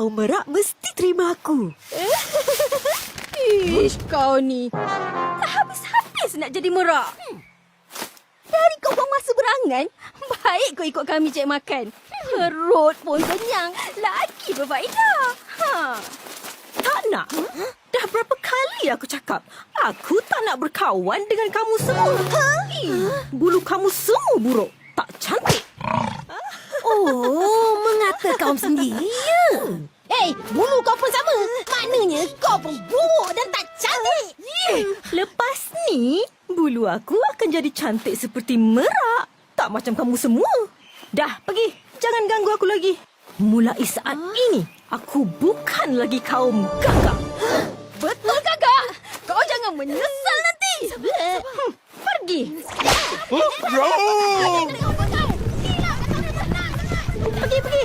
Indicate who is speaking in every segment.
Speaker 1: kau merak mesti terima aku.
Speaker 2: Ish, kau ni. Tak habis-habis nak jadi merak. Hmm. Dari kau buang masa berangan, baik kau ikut kami cek makan. Perut pun kenyang, lagi berfaedah. Ha.
Speaker 1: Tak nak. Dah berapa kali aku cakap, aku tak nak berkawan dengan kamu semua. Ih, Bulu kamu semua buruk. Tak cantik.
Speaker 2: Oh, mengata kaum sendiri ya? Eh, bulu kau pun sama. Maknanya kau pun buruk dan tak cantik.
Speaker 1: Eh, lepas ni, bulu aku akan jadi cantik seperti merak. Tak macam kamu semua. Dah, pergi. Jangan ganggu aku lagi. Mulai saat ini, aku bukan lagi kaum gagak.
Speaker 2: Betul kakak? Kau jangan menyesal nanti.
Speaker 1: Hmm, pergi. Pergi, pergi.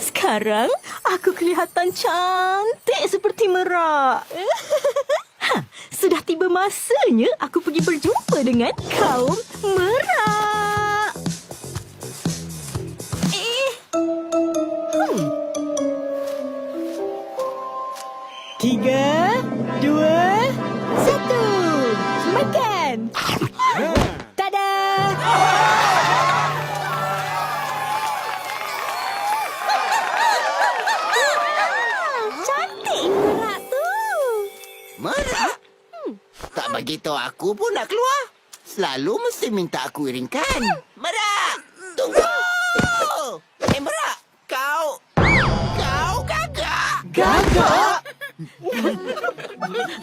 Speaker 1: Sekarang aku kelihatan cantik seperti merak. Ha, sudah tiba masanya aku pergi berjumpa dengan kaum merak. Tiga, dua, satu. Makan. Tada! Cantik merak tu.
Speaker 3: Merak? Tak bagi tahu aku pun nak keluar. Selalu mesti minta aku iringkan. Merak!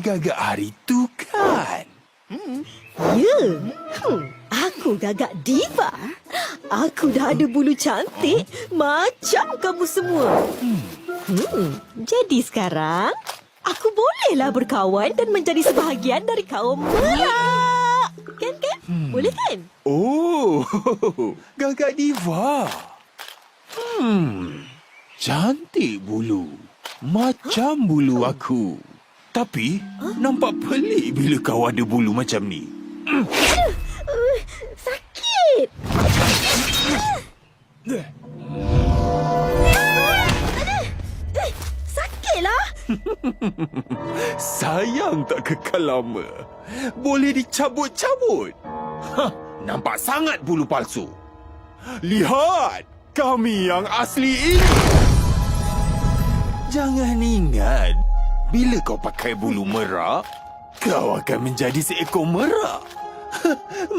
Speaker 4: gagak hari tu kan?
Speaker 1: Ya. Hmm. Aku gagak diva. Aku dah ada bulu cantik macam kamu semua. Hmm. Jadi sekarang aku bolehlah berkawan dan menjadi sebahagian dari kaum merak. Kan kan? Boleh kan?
Speaker 4: Oh, gagak diva. Hmm, cantik bulu. Macam bulu aku. Tapi, nampak pelik bila kau ada bulu macam ni.
Speaker 1: Sakit. Sakitlah.
Speaker 4: Sayang tak kekal lama. Boleh dicabut-cabut. Hah, nampak sangat bulu palsu. Lihat, kami yang asli ini. Jangan ingat, bila kau pakai bulu merak, kau akan menjadi seekor merak.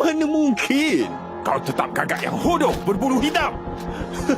Speaker 4: Mana mungkin? Kau tetap gagak yang hodoh berbulu hitam.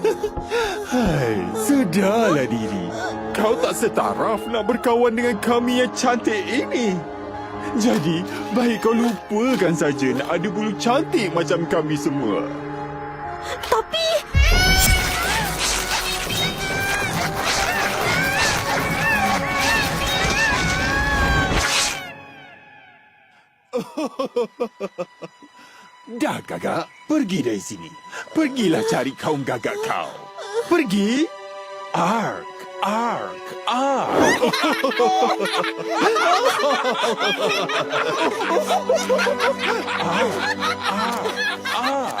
Speaker 4: Hai, sedarlah diri. Kau tak setaraf nak berkawan dengan kami yang cantik ini. Jadi, baik kau lupakan saja nak ada bulu cantik macam kami semua.
Speaker 1: Tapi
Speaker 4: Dah gagak, pergi dari sini. Pergilah cari kaum gagak kau. Pergi. Ark, ark, ark.
Speaker 2: ark, ark, ark.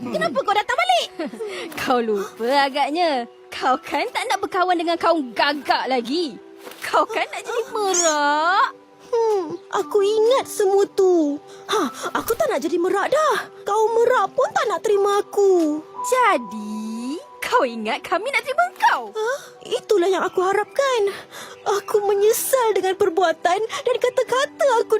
Speaker 2: Kenapa kau datang balik? kau lupa agaknya. Kau kan tak nak berkawan dengan kaum gagak lagi. Kau kan nak jadi merak.
Speaker 1: Hmm, aku ingat semua tu. Ha, aku tak nak jadi merak dah. Kau merak pun tak nak terima aku.
Speaker 2: Jadi, kau ingat kami nak terima kau?
Speaker 1: Ha, itulah yang aku harapkan. Aku menyesal dengan perbuatan dan kata-kata aku